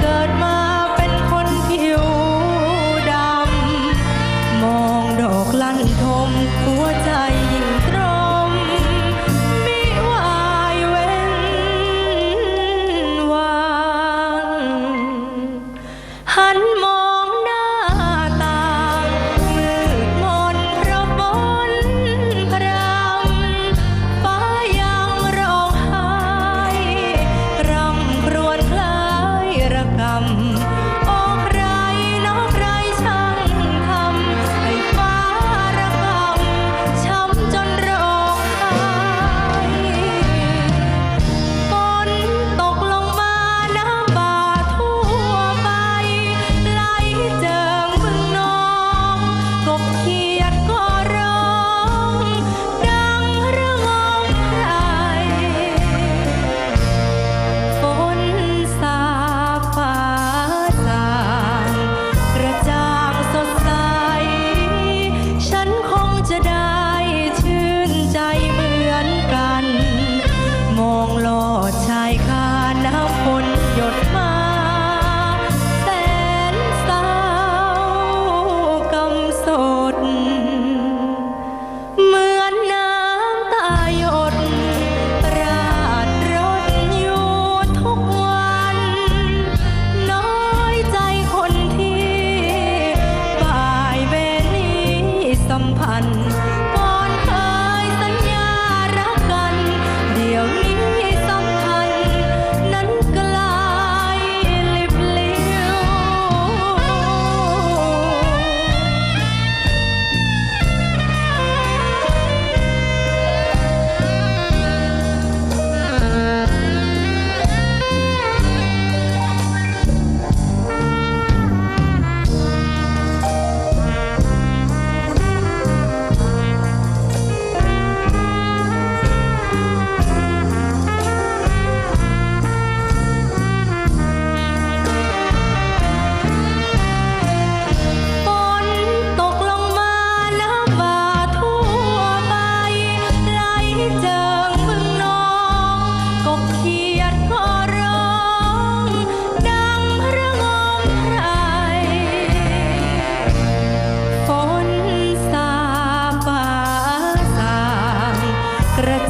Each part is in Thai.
เกิดมาเป็นคนผิวดำ มองดอกลั่นทมหัวใจยิ่งตรมไม่วายเว้นวางหันมอง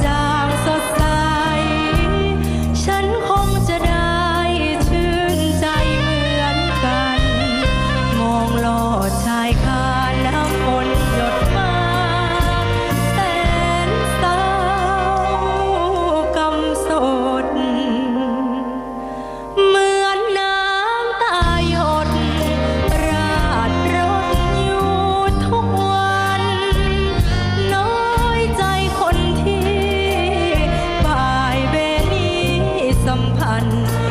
น พัน